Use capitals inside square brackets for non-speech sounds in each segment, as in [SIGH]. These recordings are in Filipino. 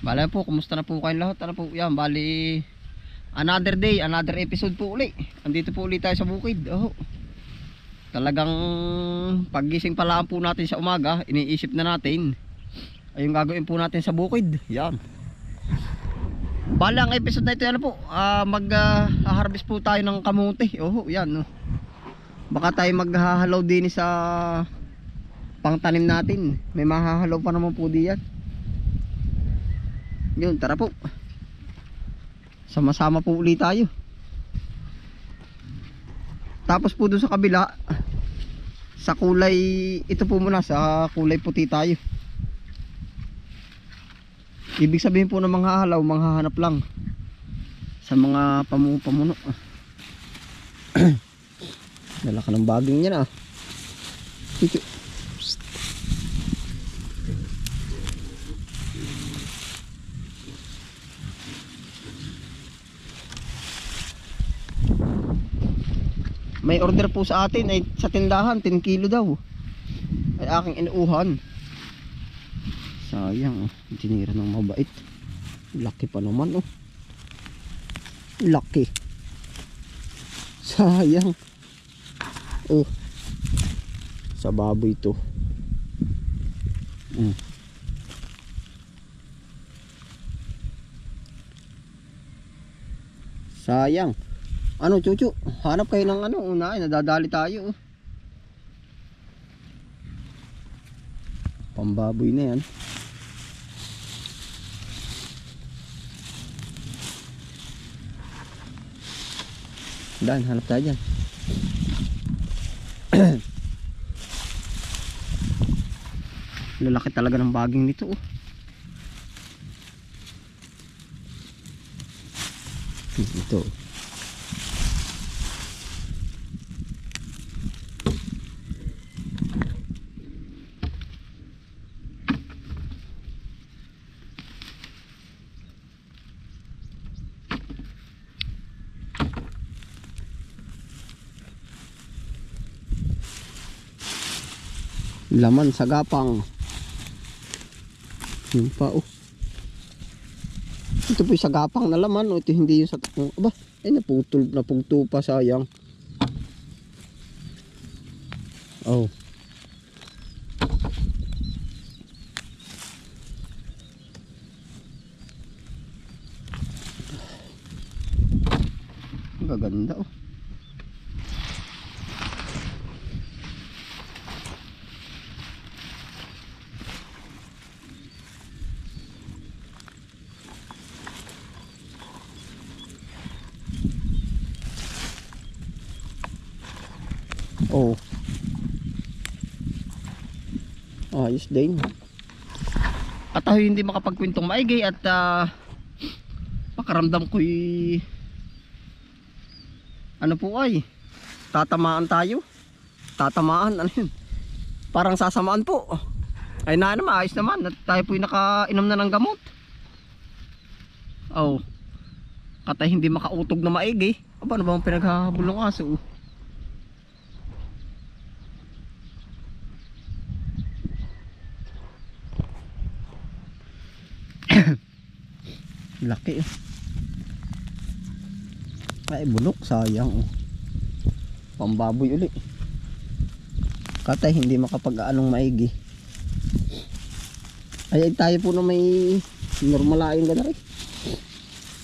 Bala po, kumusta na po kayong lahat? Ano po, yan, bali another day, another episode po uli. Andito po ulit tayo sa bukid. Oh. Talagang pagising pa lang po natin sa umaga, iniisip na natin ay yung gagawin po natin sa bukid. Yan. Bali ang episode na ito ano po, ah, mag ah, harvest po tayo ng kamote. Oh, yan no. Baka tayo maghahalaw din sa pangtanim natin. May mahahalaw pa naman po diyan. Yun, tara po. Sama-sama po ulit tayo. Tapos po doon sa kabila, sa kulay, ito po muna, sa kulay puti tayo. Ibig sabihin po ng mga halaw, manghahanap lang sa mga pamu-pamuno. [CLEARS THROAT] Dala ka ng baging na. Ito. May order po sa atin ay sa tindahan 10 kilo daw. Ay aking inuuhan. Sayang oh, tinira ng mabait. Laki pa naman oh. Laki. Sayang. Oh. Sa baboy to. Mm. Sayang. Ano, chuchu? Hanap kayo ng ano, unahin, nadadali tayo. oh. Pambaboy na yan. Dan, hanap tayo dyan. [CLEARS THROAT] Lalaki talaga ng baging nito. Oh. Ito. Laman sa gapang. Yun pa oh. Ito po yung sa gapang na laman. Oh. Ito hindi yung sa takong. Aba, ay naputol, napugto pa sayang. Oh. Gaganda oh. Oh. Din. At ako hindi makapagkwentong maigi at ah, pakaramdam ko'y ano po ay tatamaan tayo. Tatamaan ano yun? Parang sasamaan po. Ay na naman ayos naman at tayo po'y nakainom na ng gamot. Oh. Katay hindi makautog na maigi. Aba ano ba ang pinaghahabol ng aso? oh? Laki oh. Ay bulok sayang oh. Pambaboy uli. Katay hindi makapag-anong maigi. Ay ay, tayo po na may normalain ka na rin.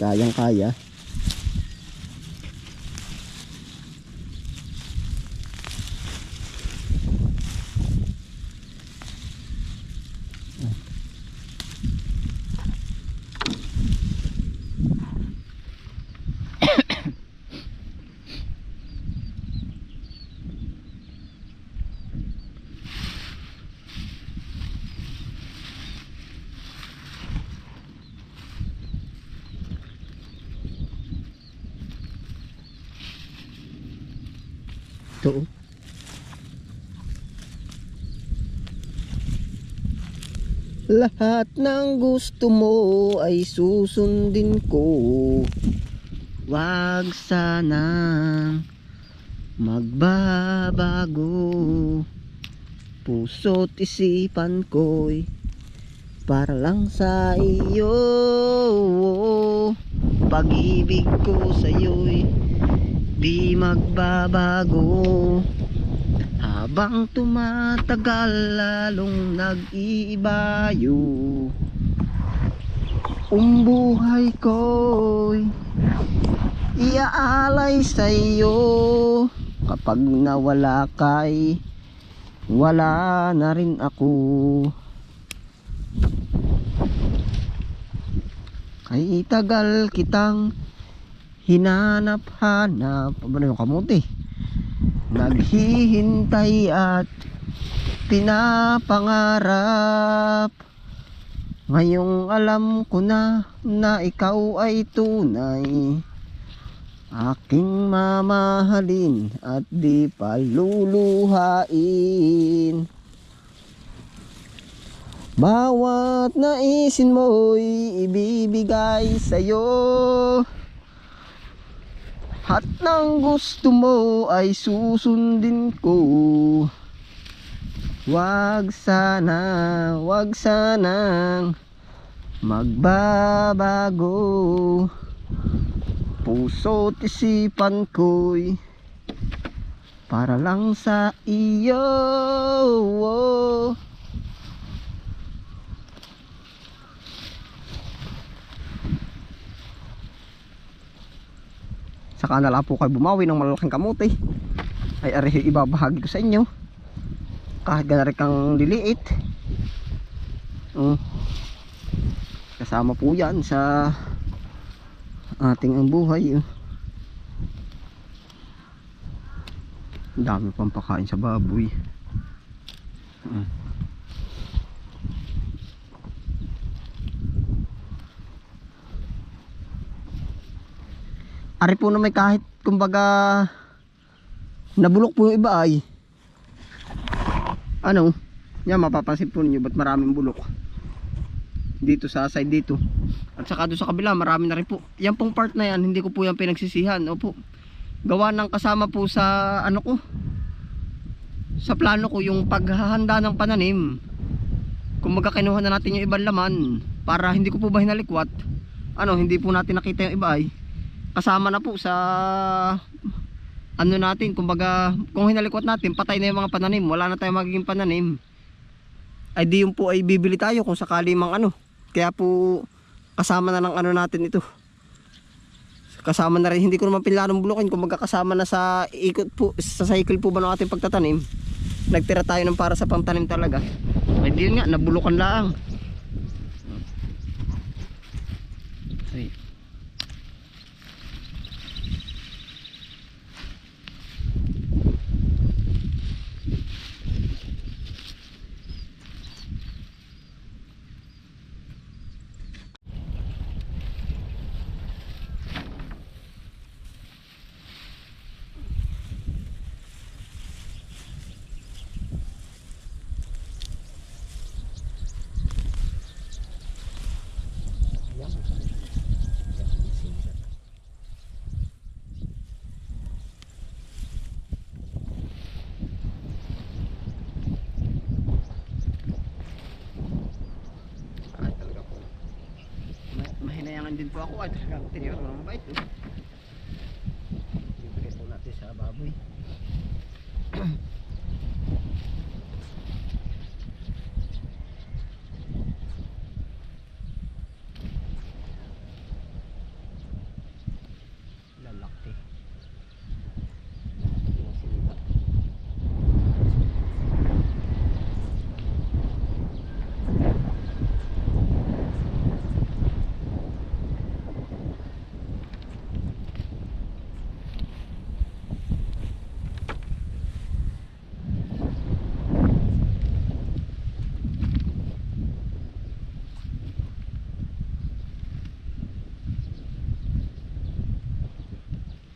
Kayang kaya. Ito oh. Lahat ng gusto mo ay susundin ko. Wag sanang magbabago. Puso't isipan ko'y para lang sa iyo. Pag-ibig ko sa'yo'y di magbabago. Habang tumatagal lalong nag-iibayo. Ang buhay ko'y iaalay sa'yo. Kapag nawala kay wala na rin ako. Kay tagal kitang hinanap-hanap Ano yung kamuti? Naghihintay at pinapangarap. Ngayong alam ko na na ikaw ay tunay. Aking mamahalin at di paluluhain Bawat naisin mo'y ibibigay sa'yo At ng gusto mo ay susundin ko. Wag sana, wag sanang magbabago. Puso at isipan ko'y para lang sa iyo Saka na po kayo bumawi ng malalaking kamuti ay areho ibabahagi ko sa inyo kahit ganari kang liliit Mm. kasama po yan sa ating ang buhay. Ang dami pang pakain sa baboy Ari po na may kahit kumbaga nabulok po yung iba ay. Ano? Yan mapapansin po ninyo ba't maraming bulok? Dito sa side dito. At saka doon sa kabila marami na rin po. Yan pong part na yan hindi ko po yan pinagsisihan opo. Gawa ng kasama po sa ano ko? Sa plano ko yung paghahanda ng pananim. Kung kinuha na natin yung ibang laman para hindi ko po ba hinalikwat. Ano hindi po natin nakita yung iba ay kasama na po sa ano natin kumbaga kung hinalikwat natin patay na yung mga pananim. Wala na tayong magiging pananim. Ay di yung po ay bibili tayo kung sakali mang ano. Kaya po kasama na lang ano natin ito. Kasama na rin. Hindi ko naman pinlanong bulukin kung magkakasama na sa ikot po sa cycle po ba ng ating pagtatanim nagtira tayo ng para sa pangtanim talaga. Ay di yun nga nabulukan lang ay Ay, talaga po. Ma mahinayangan din po ako. Ay, talaga tinira ko ng mabait. Oh. Bibigay po natin sa baboy. Lalaki. Siniba.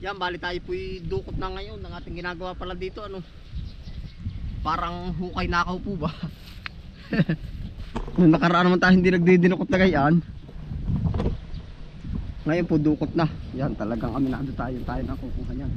Yan, bali tayo po'y dukot na ngayon ng ating ginagawa pala dito, ano. Parang hukay nakaw po ba? [LAUGHS] Nung nakaraan naman tayo hindi nagdidinukot na gayaan. Ngayon po dukot na. Yan, talagang aminado tayo. Tayo na kukuha yan.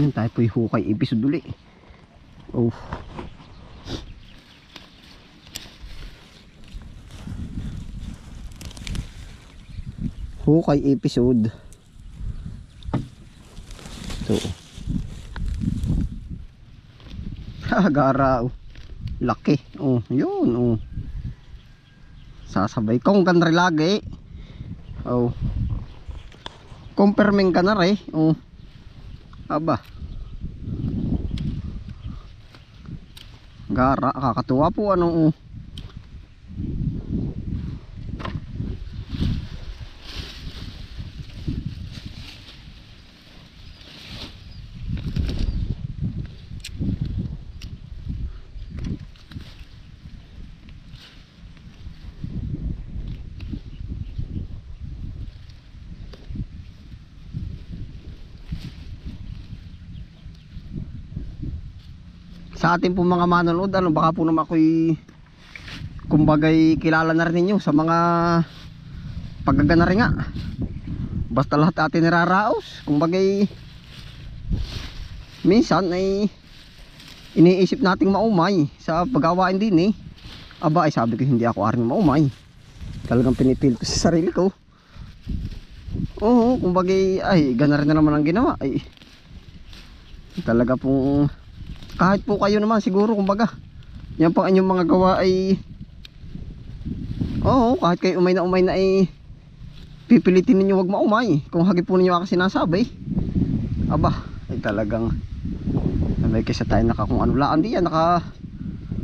Yan tayo po yung hukay episode uli. Oh. Hukay episode. Ito. Gara. oh. Laki. Oh, yun. Oh. Sasabay kong kanri lagi. Oh. Kumperming ka na re. Oh. Aba. Gara, kakatuwa po ano. Oh. Sa atin po mga manonood ano baka po naman ako'y kumbagay kilala na rin ninyo sa mga paggagana rin nga. Basta lahat atin niraraos kumbagay minsan ay iniisip nating maumay sa paggawain din eh. Aba ay sabi ko hindi ako aring maumay. Talagang pinipil ko sa sarili ko. Oo kumbagay ay gana rin na naman ang ginawa ay. Talaga pong kahit po kayo naman siguro kumbaga yan po inyong mga gawa ay oo kahit kayo umay na umay na ay pipilitin ninyo wag maumay. Kung hagi po ninyo ako sinasabi aba ay talagang may kaysa tayo naka kung ano laan di yan naka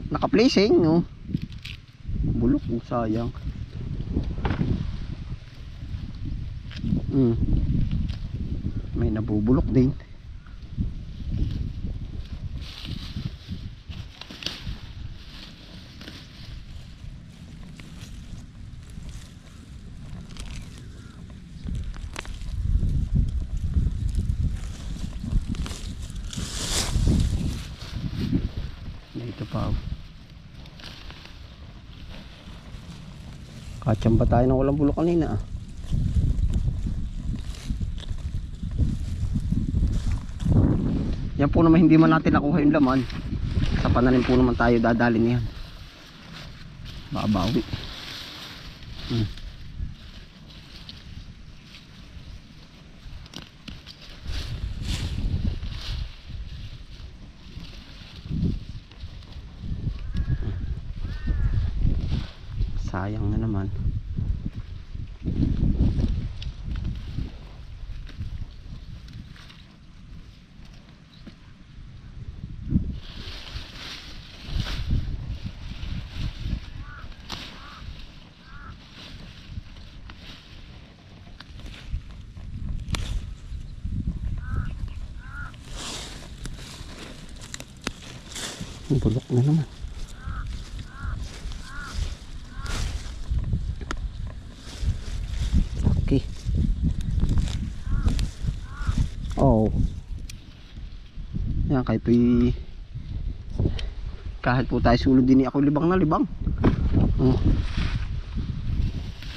naka placing no? Bulok oh, sayang. Mm. may nabubulok din Dito pa. oh. Kachamba tayo ng walang bulok kanina ah. Yan po naman hindi man natin nakuha yung laman. Sa pananim po naman tayo dadali niyan. Babawi. Hmm. Sayang na naman. Bulok na naman. Oh. Yan kahit po'y kahit po tayo sulod din ako libang na libang. Oh.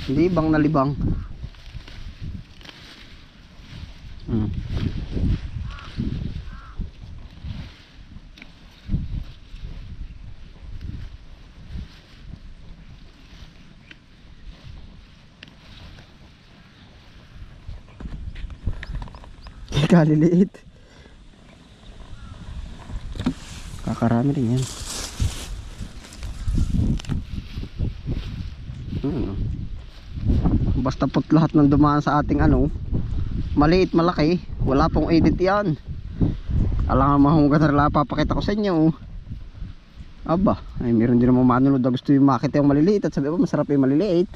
Libang na libang. Hmm. Kaliliit. Kakarami rin yan. Hmm. Basta pot lahat ng dumaan sa ating ano, maliit, malaki, wala pong edit yan. Alangan mahunggan na lang papakita ko sa inyo. Aba, ay meron din naman manunod na gusto yung makita yung maliliit at sabi ko masarap yung maliliit.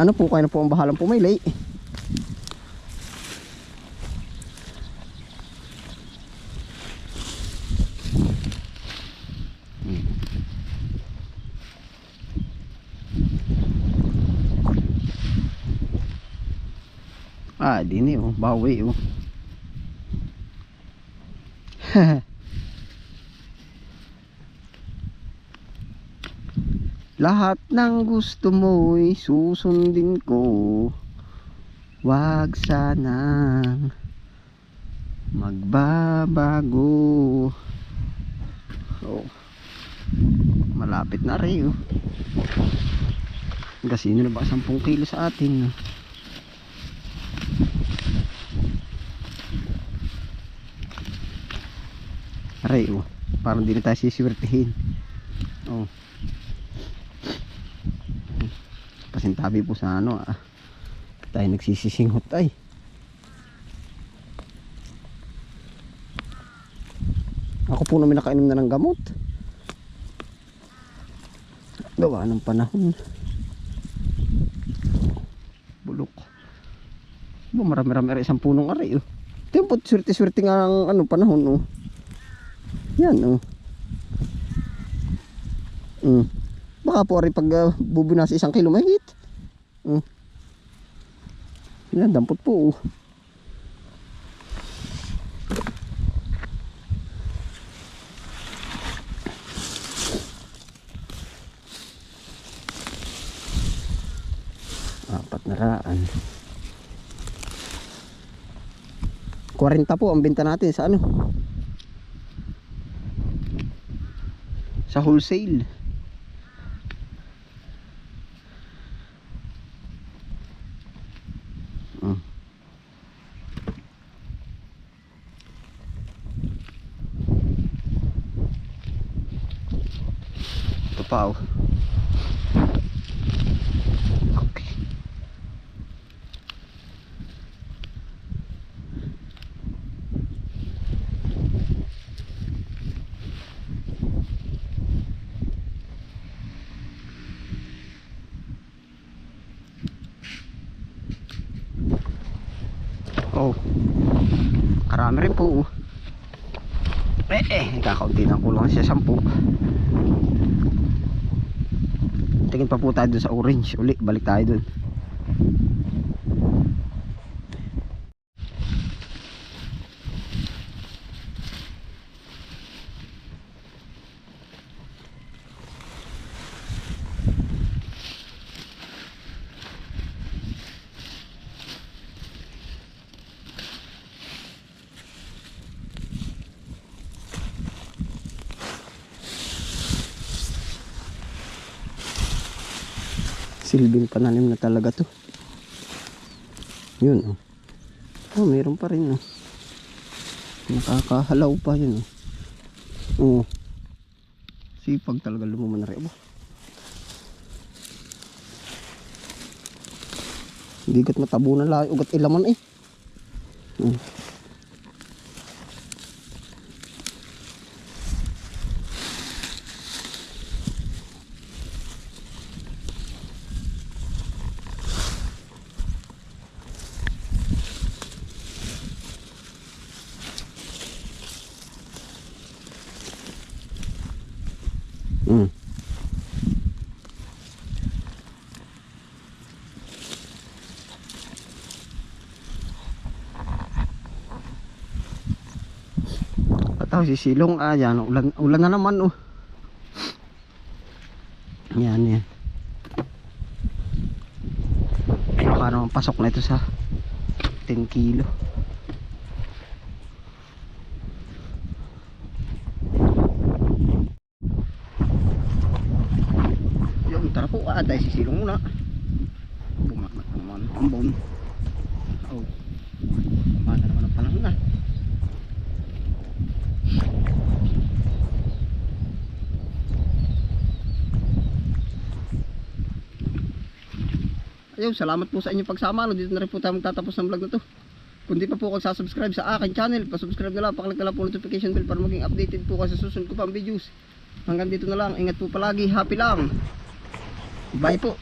Ano po, kayo na po ang bahalang pumili. Ah, di ni oh, bawi oh. [LAUGHS] Lahat ng gusto mo'y susundin ko. Wag sanang magbabago. Oh. Malapit na rin oh. Kasi na ba? 10 kilo sa atin Aray oh. Parang di na tayo siswertihin oh. Pasintabi po sa ano ah. Tayo nagsisisinghot ay. Ako po naman nakainom na ng gamot. Gawa ng panahon. Bulok. Bo marami rami rin isang punong ari oh. Tempo swerte swerte nga ang ano panahon oh yan oh. Mm. baka po ari pag uh, bubunasi isang kilo mahigit. Mm. yan dampot po oh. Apat na raan 40 po ang benta natin sa ano sa wholesale Mm. Ito pa oh. Okay. Oh. Karami rin po. Eh eh, kakaunti na kulang siya 10. Tingin pa po tayo dun sa orange. Uli, balik tayo dun. Silbing pananim na talaga to. Yun oh. Oh, meron pa rin oh. Nakakahalaw pa yun oh. Oh. Sipag talaga lumuman na rin. Abo. Hindi kat matabunan lang ugat ilaman eh. Hmm. Ataw si Silong ah yan ulan ulan na naman oh. Yan yan. Baka naman pasok na ito sa 10 kilo. Yung tara po, ah, dahil sisilong muna. Bumakmat naman ang ambon. Oh. Mana naman ang panahon na. Ayun, salamat po sa inyong pagsama. No? Dito na rin po tayo magtatapos ng vlog na to. Kung di pa po kayo subscribe sa akin channel, pa-subscribe na lang, paklik na lang po notification bell para maging updated po kayo sa susunod ko pang videos. Hanggang dito na lang. Ingat po palagi. Happy lang. Bye po.